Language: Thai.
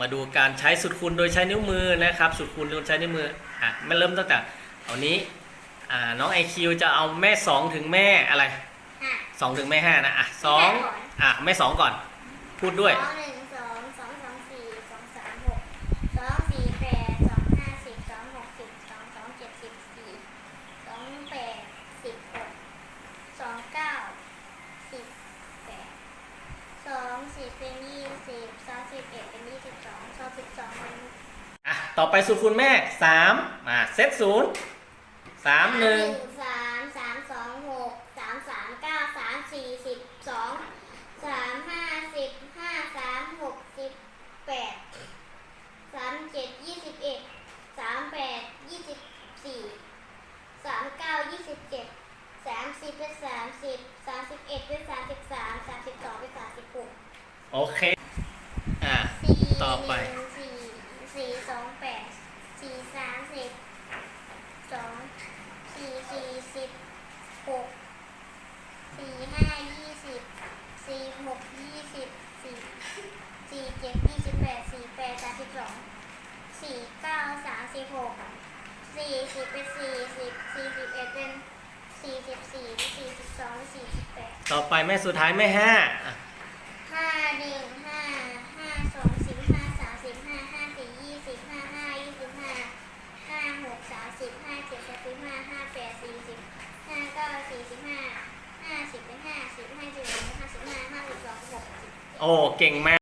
มาดูการใช้สุดคูณโดยใช้นิ้วมือนะครับ สุดคูณโดยใช้นิ้วมืออะไม่เริ่มตั้งแต่เอานี้อ่าน้องไอคิวจะเอาแม่สองถึงแม่อะไรห้าสองถึงแม่ห้านะอะสองแม่ก่อนอะแม่สองก่อน พูดด้วย สองหนึ่งสองสองสองสี่สองสามหกสองสี่แปดสองห้าสิบสองหกสิบสองสองเจ็ดสิบสี่สองแปดสิบหกสองเก้าสิบแปด สองสิบเป็นยี่สิบสองสิบเอ็ดเป็นยี่สิบสองสองสิบสองเป็นอะ ต่อไปสุดคูณแม่สามมาเซตศูนย์สามหนึ่งสามสามสองหกสามสามเก้าสามสี่สิบสองสามห้าสิบห้าสามหกสิบแปดสามเจ็ดยี่สิบเอ็ดสามแปดยี่สิบสี่สามเก้ายี่สิบเจ็ดสามสิบเป็นสามสิบสามสิบเอ็ดเป็นสาม โอเค อะสี่ต่อไป สี่สี่สองแปดสี่สามสิบสองสี่สี่สิบหกสี่ห้ายี่สิบสี่หกยี่สิบสี่สี่เจ็ดยี่สิบแปดสี่แปดสามสิบสองสี่เก้าสามสิบหกสี่สิบเป็นสี่สิบสี่สิบเอ็ดเป็นสี่สิบสี่สี่สิบสองสี่สิบแปด ต่อไปแม่สุดท้ายแม่ห้า หนึ่งห้าห้าสองสิบห้าสามสิบห้าห้าสี่ยี่สิบห้าห้ายี่สิบห้าห้าหกสามสิบห้าเจ็ดสามสิบห้าห้าแปดสี่สิบห้าเก้าสี่สิบห้าห้าสิบห้าสิบห้าสิบห้าสิบห้าห้าสิบสองหกสิบ โอ้ เก่งมาก